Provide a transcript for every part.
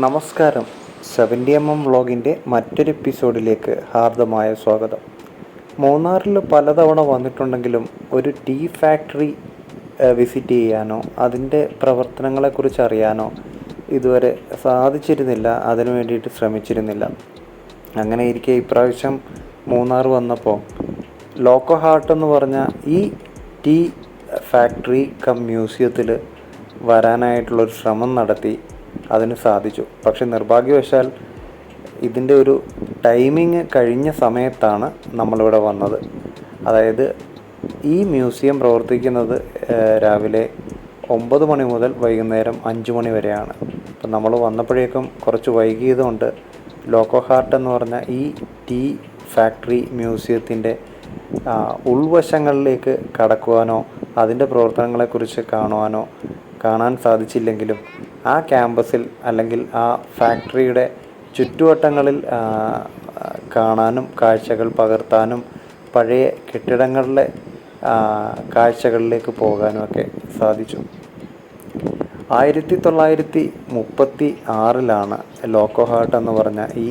നമസ്കാരം. Seventy M M വ്ളോഗിന്റെ മറ്റൊരു എപ്പിസോഡിലേക്ക് ഹാർദമായ സ്വാഗതം. മൂന്നാറിൽ പലതവണ വന്നിട്ടുണ്ടെങ്കിലും ഒരു ടീ ഫാക്ടറി വിസിറ്റ് ചെയ്യാനോ അതിന്റെ പ്രവർത്തനങ്ങളെക്കുറിച്ച് അറിയാനോ ഇതുവരെ സാധിച്ചിരുന്നില്ല. അതിനു വേണ്ടിയിട്ട് ശ്രമിച്ചിരുന്നില്ല. അങ്ങനെ ഇരിക്കെ ഇപ്രാവശ്യം മൂന്നാർ വന്നപ്പോൾ ലോക്കോ ഹാർട്ട് എന്ന് പറഞ്ഞ ഈ ടീ ഫാക്ടറി കം മ്യൂസിയത്തിൽ വരാനായിട്ടുള്ളൊരു ശ്രമം നടത്തി. അതിന് സാധിച്ചു. പക്ഷെ നിർഭാഗ്യവശാൽ ഇതിന്റെ ഒരു ടൈമിങ് കഴിഞ്ഞ സമയത്താണ് നമ്മളിവിടെ വന്നത്. അതായത് ഈ മ്യൂസിയം പ്രവർത്തിക്കുന്നത് രാവിലെ ഒമ്പത് മണി മുതൽ വൈകുന്നേരം അഞ്ച് മണി വരെയാണ്. അപ്പം നമ്മൾ വന്നപ്പോഴേക്കും കുറച്ച് വൈകിയതുകൊണ്ട് ലോക്കോ ഹാർട്ട് എന്ന് പറഞ്ഞ ഈ ടീ ഫാക്ടറി മ്യൂസിയത്തിന്റെ ഉൾവശങ്ങളിലേക്ക് കടക്കുവാനോ അതിന്റെ പ്രവർത്തനങ്ങളെക്കുറിച്ച് കാണുവാനോ കാണാൻ സാധിച്ചില്ലെങ്കിലും ആ ക്യാമ്പസിൽ അല്ലെങ്കിൽ ആ ഫാക്ടറിയുടെ ചുറ്റുവട്ടങ്ങളിൽ കാണാനും കാഴ്ചകൾ പകർത്താനും പഴയ കെട്ടിടങ്ങളിലെ കാഴ്ചകളിലേക്ക് പോകാനും ഒക്കെ സാധിച്ചു. ആയിരത്തി തൊള്ളായിരത്തി മുപ്പത്തി ആറിലാണ് ലോക്കോഹാർട്ട് എന്ന് പറഞ്ഞ ഈ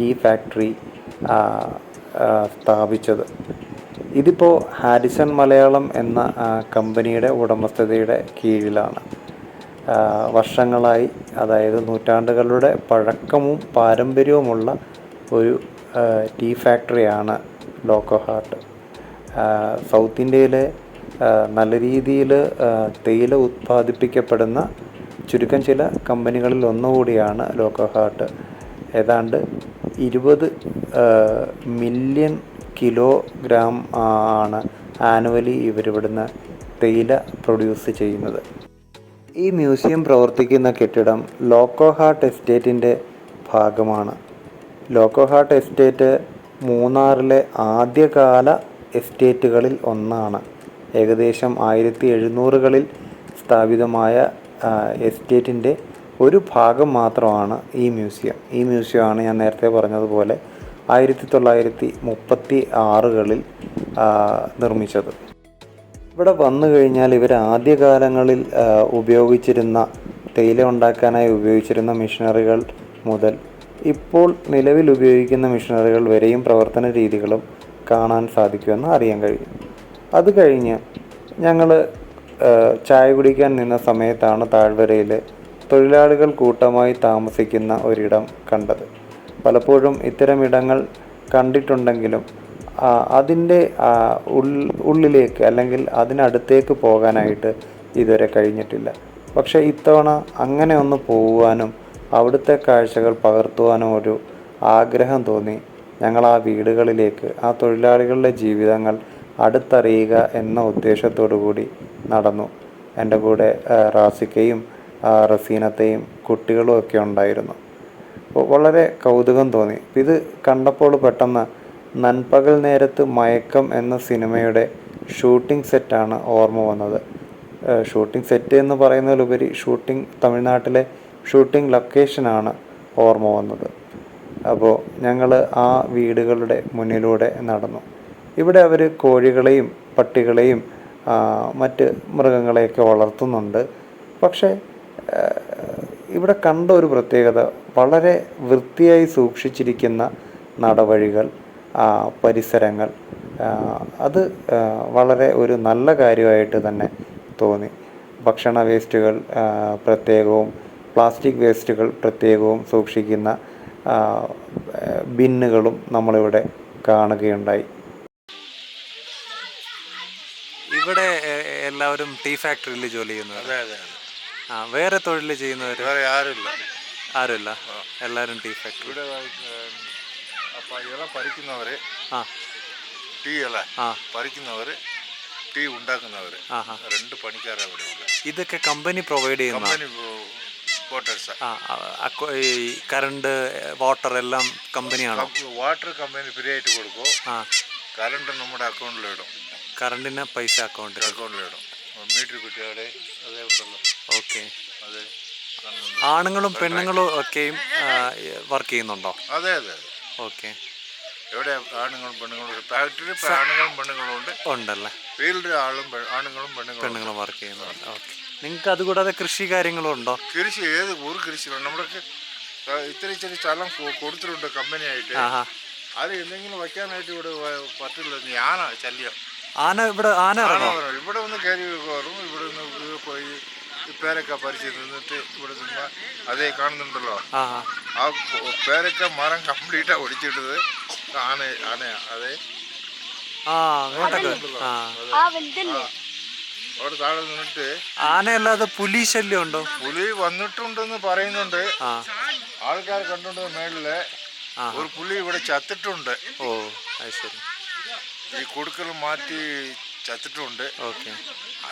ടീ ഫാക്ടറി സ്ഥാപിച്ചത്. ഇതിപ്പോൾ ഹാരിസൺ മലയാളം എന്ന കമ്പനിയുടെ ഉടമസ്ഥതയുടെ കീഴിലാണ്. വർഷങ്ങളായി അതായത് നൂറ്റാണ്ടുകളുടെ പഴക്കവും പാരമ്പര്യവുമുള്ള ഒരു ടീ ഫാക്ടറിയാണ് ലോക്കോ ഹാർട്ട്. സൗത്ത് ഇന്ത്യയിലെ നല്ല രീതിയിൽ തേയില ഉത്പാദിപ്പിക്കപ്പെടുന്ന ചുരുക്കം ചില കമ്പനികളിൽ ഒന്നുകൂടിയാണ് ലോക്കോ ഹാർട്ട്. ഏതാണ്ട് ഇരുപത് മില്യൺ കിലോഗ്രാം ആണ് ആനുവലി ഇവരിവിടുന്ന് തേയില പ്രൊഡ്യൂസ് ചെയ്യുന്നത്. ഈ മ്യൂസിയം പ്രവർത്തിക്കുന്ന കെട്ടിടം ലോക്കോ ഹാർട്ട് എസ്റ്റേറ്റിന്റെ ഭാഗമാണ്. ലോക്കോ ഹാർട്ട് എസ്റ്റേറ്റ് മൂന്നാറിലെ ആദ്യകാല എസ്റ്റേറ്റുകളിൽ ഒന്നാണ്. ഏകദേശം ആയിരത്തി എഴുന്നൂറുകളിൽ സ്ഥാപിതമായ എസ്റ്റേറ്റിന്റെ ഒരു ഭാഗം മാത്രമാണ് ഈ മ്യൂസിയം. ഈ മ്യൂസിയമാണ് ഞാൻ നേരത്തെ പറഞ്ഞതുപോലെ ആയിരത്തി തൊള്ളായിരത്തി മുപ്പത്തി ആറുകളിൽ നിർമ്മിച്ചത്. ഇവിടെ വന്നു കഴിഞ്ഞാൽ ഇവർ ആദ്യകാലങ്ങളിൽ ഉപയോഗിച്ചിരുന്ന തേയില ഉണ്ടാക്കാനായി ഉപയോഗിച്ചിരുന്ന മെഷീനറികൾ മുതൽ ഇപ്പോൾ നിലവിൽ ഉപയോഗിക്കുന്ന മെഷീനറികൾ വരെയും പ്രവർത്തന രീതികളും കാണാൻ സാധിക്കുമെന്ന് അറിയാൻ കഴിയും. അത് കഴിഞ്ഞ് ഞങ്ങൾ ചായ കുടിക്കാൻ നിന്ന സമയത്താണ് താഴ്വരയിൽ തൊഴിലാളികൾ കൂട്ടമായി താമസിക്കുന്ന ഒരിടം കണ്ടത്. പലപ്പോഴും ഇത്തരം ഇടങ്ങൾ കണ്ടിട്ടുണ്ടെങ്കിലും അതിന്റെ ഉള്ളിലേക്ക് അല്ലെങ്കിൽ അതിനടുത്തേക്ക് പോകാനായിട്ട് ഇതുവരെ കഴിഞ്ഞിട്ടില്ല. പക്ഷേ ഇത്തവണ അങ്ങനെ ഒന്ന് പോകുവാനും അവിടുത്തെ കാഴ്ചകൾ പകർത്തുവാനും ഒരു ആഗ്രഹം തോന്നി. ഞങ്ങൾ ആ വീടുകളിലേക്ക് ആ തൊഴിലാളികളുടെ ജീവിതങ്ങൾ അടുത്തറിയുക എന്ന ഉദ്ദേശത്തോടു കൂടി നടന്നു. എന്റെ കൂടെ റാസിക്കയും റസീനത്തെയും കുട്ടികളും ഒക്കെ ഉണ്ടായിരുന്നു. വളരെ കൗതുകം തോന്നി. ഇത് കണ്ടപ്പോൾ പെട്ടെന്ന് നൻപകൽ നേരത്ത് മയക്കം എന്ന സിനിമയുടെ ഷൂട്ടിംഗ് സെറ്റാണ് ഓർമ്മ വന്നത്. ഷൂട്ടിംഗ് സെറ്റ് എന്ന് പറയുന്നതിലുപരി ഷൂട്ടിംഗ് തമിഴ്നാട്ടിലെ ഷൂട്ടിംഗ് ലൊക്കേഷനാണ് ഓർമ്മ വന്നത്. അപ്പോൾ ഞങ്ങൾ ആ വീടുകളുടെ മുന്നിലൂടെ നടന്നു. ഇവിടെ അവർ കോഴികളെയും പട്ടികളെയും മറ്റ് മൃഗങ്ങളെയൊക്കെ വളർത്തുന്നുണ്ട്. പക്ഷേ ഇവിടെ കണ്ട ഒരു പ്രത്യേകത വളരെ വൃത്തിയായി സൂക്ഷിച്ചിരിക്കുന്ന നടവഴികൾ. പരിസരങ്ങൾ. അത് വളരെ ഒരു നല്ല കാര്യമായിട്ട് തന്നെ തോന്നി. ഭക്ഷണ വേസ്റ്റുകൾ പ്രത്യേകവും പ്ലാസ്റ്റിക് വേസ്റ്റുകൾ പ്രത്യേകവും സൂക്ഷിക്കുന്ന ബിന്നുകളും നമ്മളിവിടെ കാണുകയുണ്ടായി. ഇവിടെ എല്ലാവരും ടീ ഫാക്ടറിയിൽ ജോലി ചെയ്യുന്നവർ അതെ അതെ ആ വേറെ തൊഴിൽ ചെയ്യുന്നവർ ആരുമില്ല. ആരുമില്ല. എല്ലാവരും ടീ ഫാക്ടറി. ഇവിടെ ഏം, അപ്പൊ ഇല പറിക്കുന്നവര് ആ. ടീ ആ. പറിക്കുന്നവര് ടീ ആഹാ. രണ്ട് പണിക്കാരാണ് ഇവിടെ ഉള്ളത്. ഇതൊക്കെ കമ്പനി പ്രൊവൈഡ് ചെയ്യുന്ന കമ്പനി കറണ്ട് വാട്ടർ എല്ലാം കമ്പനിയാണ്? വാട്ടർ കമ്പനി ഫ്രീ ആയിട്ട് കൊടുക്കും ആ. കറണ്ട് നമ്മുടെ അക്കൗണ്ടിലിടും കറണ്ടിന് പൈസ അക്കൗണ്ടിൽ അക്കൗണ്ടിലിടും മീറ്റർ കുട്ടിയുടെ അതേ ഉണ്ടല്ലോ. ഓക്കെ അതെ ആണുങ്ങളും പെണ്ണുങ്ങളും ഒക്കെയും വർക്ക് ചെയ്യുന്നുണ്ടോ? അതെ അതെ അതെ. ഓക്കെ. ഇവിടെ ആണുങ്ങളും പെണ്ണുങ്ങളും? ഫാക്ടറി ആണുങ്ങളും പെണ്ണുങ്ങളും ഉണ്ട്. ഉണ്ടല്ലേ? ഫീൽഡിൽ ആളും ആണുങ്ങളും പെണ്ണുങ്ങളും. പെണ്ണുങ്ങളും വർക്ക് ചെയ്യുന്നുണ്ട് ഓക്കെ. നിങ്ങൾക്ക് അതുകൂടാതെ കൃഷി കാര്യങ്ങളും ഉണ്ടോ? കൃഷി ഏത് ഒരു കൃഷി നമ്മുടെ ഇത്ര ഇച്ചിരി സ്ഥലം കൊടുത്തിട്ടുണ്ട് കമ്പനിയായിട്ട്. അത് എന്തെങ്കിലും വയ്ക്കാനായിട്ട് ഇവിടെ പറ്റില്ല ഞാന ശല്യം. ആന ഇവിടെ ആന ഇവിടെ ഒന്ന് കയറി കയറും ഇവിടെ നിന്ന് പോയി പേരക്ക പറിച്ച് നിന്നിട്ട് ഇവിടെ നിന്ന് അതേ കാണുന്നുണ്ടല്ലോ. ആ. പേരക്ക മരം കംപ്ലീറ്റാ ഒടിച്ചിട്ടത്. ആന ആണ് അതെ. അവിടെ താഴെ നിന്നിട്ട് ആനയല്ലാതെ പുലി ശല്യം ഉണ്ടോ? പുലി വന്നിട്ടുണ്ടെന്ന് പറയുന്നുണ്ട്. ആൾക്കാർ കണ്ടുണ്ട് മേളിൽ ഒരു പുലി ഇവിടെ ചത്തിട്ടുണ്ട്. ഓ അത് ശരി. ഈ കൊടുക്കൽ മാറ്റി ചത്തിട്ടുണ്ട്. ഓക്കെ.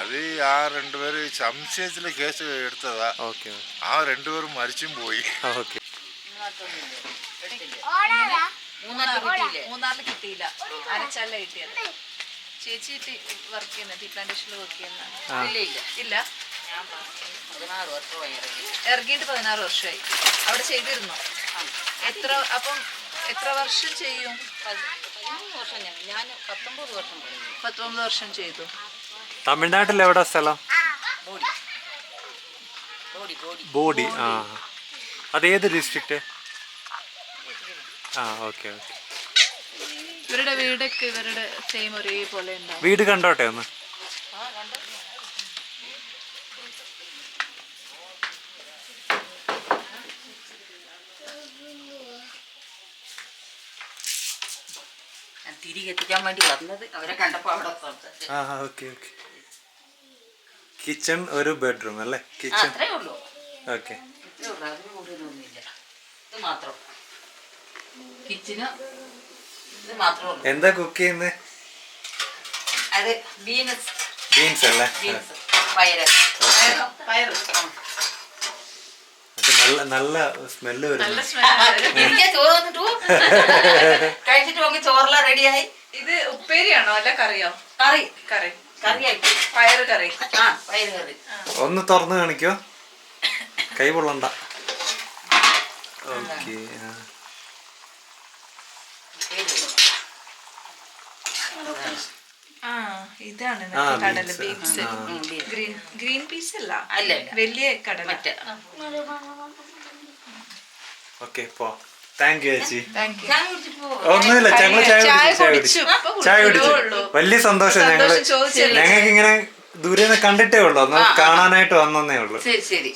അത് ആ രണ്ടുപേര് സംശയത്തിൽ കേസ് എടുത്തതാ. ഓക്കെ ആ രണ്ടുപേരും മരിച്ചും പോയി. ഓക്കെ. മൂന്നാറിൽ കിട്ടിയില്ലേ? അരച്ചല്ല കിട്ടിയത്. ചേച്ചി വർക്ക് ചെയ്യുന്ന ടീ പ്ലാന്റേഷനിൽ വർക്ക് ചെയ്യുന്ന. ഇല്ല ഇറങ്ങിയിട്ട് പതിനാറ് വർഷമായി. അവിടെ ചെയ്തിരുന്നു? എത്ര അപ്പം എത്ര വർഷം ചെയ്യും? വർഷം ഞാൻ പത്തൊമ്പത് വർഷം പത്തൊമ്പത് വർഷം ചെയ്തു. തമിഴ്നാട്ടിൽ എവിടെ സ്ഥലം? ബോഡി. ആ. അതേത് ഡിസ്ട്രിക്റ്റ് ആ ഓക്കെ ഓക്കെ. ഇവരുടെ വീടൊക്കെ ഇവരുടെ സെയിം ഒരേപോലെ വീട് കണ്ടോട്ടെ ഒന്ന്? എത്തിക്കാൻ വേണ്ടി വന്നത് അവരെ കണ്ടപ്പോൾ അവിടെ സംസാരിച്ചു ആ ഓക്കെ ഓക്കെ. കിച്ചൺ ഒരു ബെഡ്റൂം അല്ലേ? കിച്ചൺ. അത്രേ ഉള്ളൂ. ഓക്കെ. ഇത്രേ ഉള്ളൂ അതിന് കൂടുതലൊന്നുമില്ല. ഇത് മാത്രം. കിച്ചന് ഇത് മാത്രമേ ഉള്ളൂ. എന്താ കുക്ക് ചെയ്യുന്നത് അത് ബീനസ് ബീൻസ് അല്ലേ? ബീൻസ് പയറ് അത് നല്ല സ്മെല്ല് വരുന്നു. കഴിച്ചിട്ട് നോക്കി ചോറെല്ലാം റെഡിയായി. ഇത് ഉപ്പേരിയാണോ അല്ല കറിയോ? കറി. കറി. കറിയായി. പയറ് കറി. ആ പയറ് കറി. ഒന്ന് തുറന്ന് കാണിക്കോ. കൈ പൊള്ളണ്ട. ഓക്കെ ഇതാണ് കടല. ബീൻസ്. ഗ്രീൻ ഗ്രീൻ പീസ് അല്ല? വലിയ കടല. ഓക്കെ പോ. താങ്ക് യു ചേച്ചി. ഒന്നുമില്ല ഞങ്ങൾ ചായ കുടിച്ചു ചായ കുടിച്ചു. വലിയ സന്തോഷം ഞങ്ങൾ ഞങ്ങൾക്ക് ഇങ്ങനെ ദൂരെ നിന്ന് കണ്ടിട്ടേ ഉള്ളൂ. ഒന്ന് കാണാനായിട്ട് വന്നേ ഉള്ളു. ശരി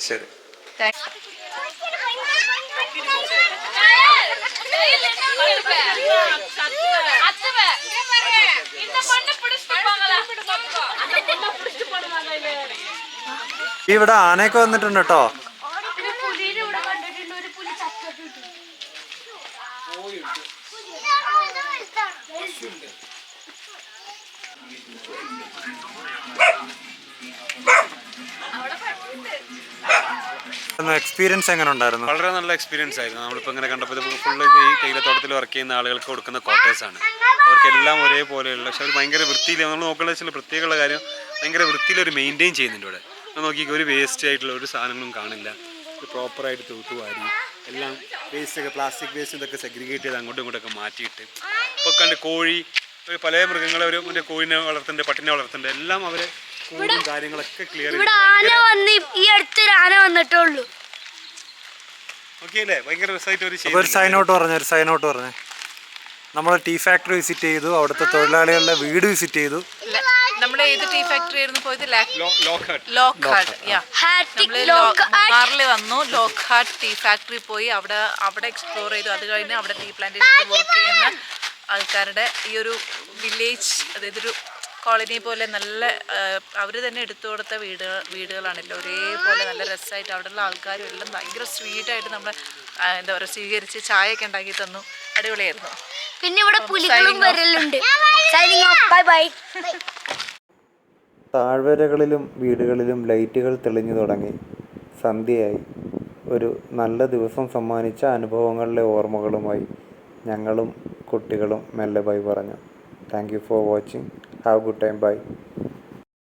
ഇവിടെ ആനയൊക്കെ വന്നിട്ടുണ്ട് കേട്ടോ. എക്സ്പീരിയൻസ് എങ്ങനെ ഉണ്ടായിരുന്നു? വളരെ നല്ല എക്സ്പീരിയൻസ് ആയിരുന്നു. നമ്മളിപ്പോൾ ഇങ്ങനെ കണ്ടപ്പോൾ ഫുള്ള് ഈ തേയിലത്തോട്ടത്തിൽ വർക്ക് ചെയ്യുന്ന ആളുകൾക്ക് കൊടുക്കുന്ന ക്വാർട്ടേഴ്സാണ് അവർക്കെല്ലാം ഒരേപോലെയുള്ള പക്ഷെ അവർ ഭയങ്കര വൃത്തിയിൽ നമ്മൾ നോക്കേണ്ട ചില പ്രത്യേകമുള്ള കാര്യം ഭയങ്കര വൃത്തിയിൽ ഒരു മെയിന്റെയിൻ ചെയ്യുന്നുണ്ട് ഇവിടെ. നോക്കി ഒരു വേസ്റ്റ് ആയിട്ടുള്ള ഒരു സാധനങ്ങളും കാണില്ല. പ്രോപ്പറായിട്ട് തൂത്തു വാരി എല്ലാം വേസ്റ്റ് ഒക്കെ പ്ലാസ്റ്റിക് വേസ്റ്റ് ഇതൊക്കെ സെഗ്രിഗേറ്റ് ചെയ്ത് അങ്ങോട്ടും ഇങ്ങോട്ടൊക്കെ മാറ്റിയിട്ട് ഇപ്പോൾ കണ്ട് കോഴി പല മൃഗങ്ങളെ മറ്റേ കോഴിനെ വളർത്തുന്നുണ്ട് പട്ടിനെ വളർത്തുന്നുണ്ട് എല്ലാം അവർ കാര്യങ്ങളൊക്കെ ക്ലിയർ ഇവിടെ ആന വന്ന് ഈ അടുത്തൊരു ആന ഒരു ഒരു സൈൻ ഔട്ട് പറഞ്ഞു ഒരു സൈൻ ഔട്ട് പറഞ്ഞു. നമ്മൾ ടീ ഫാക്ടറി വിസിറ്റ് ചെയ്തു അവിടുത്തെ തൊഴിലാളികളുടെ വീട് വിസിറ്റ് ചെയ്തു. നമ്മുടെ ഏത് ടീ ഫാക്ടറി ആയിരുന്നു പോയത്? ലോക്ക് വന്നു. ലോക്ക്ഹാർട്ട് ടീ ഫാക്ടറി പോയി. അവിടെ അവിടെ എക്സ്പ്ലോർ ചെയ്തു. അത് കഴിഞ്ഞ് അവിടെ ടീ പ്ലാന്റേഷൻ വർക്ക് ചെയ്യുന്ന ആൾക്കാരുടെ ഈ ഒരു വില്ലേജ് അതായത് ഒരു കോളനി പോലെ നല്ല അവർ തന്നെ എടുത്തു കൊടുത്ത വീടുകൾ വീടുകളാണല്ലോ. ഒരേപോലെ നല്ല രസമായിട്ട് അവിടെയുള്ള ആൾക്കാരും എല്ലാം ഭയങ്കര സ്വീറ്റായിട്ട് നമ്മളെ എന്താ പറയുക സ്വീകരിച്ച് ചായയൊക്കെ ഉണ്ടാക്കി തന്നു. അടിപൊളിയായിരുന്നു. പിന്നെ ഇവിടെ പുലികളും വരലുണ്ട്. സൈനിങ് ബൈ ബൈ താഴ്വരകളിലും വീടുകളിലും ലൈറ്റുകൾ തെളിഞ്ഞു തുടങ്ങി. സന്ധ്യയായി. ഒരു നല്ല ദിവസം സമ്മാനിച്ച അനുഭവങ്ങളിലെ ഓർമ്മകളുമായി ഞങ്ങളും കുട്ടികളും മെല്ലെ ബൈ പറഞ്ഞു. Thank you for watching. Have a good time. Bye.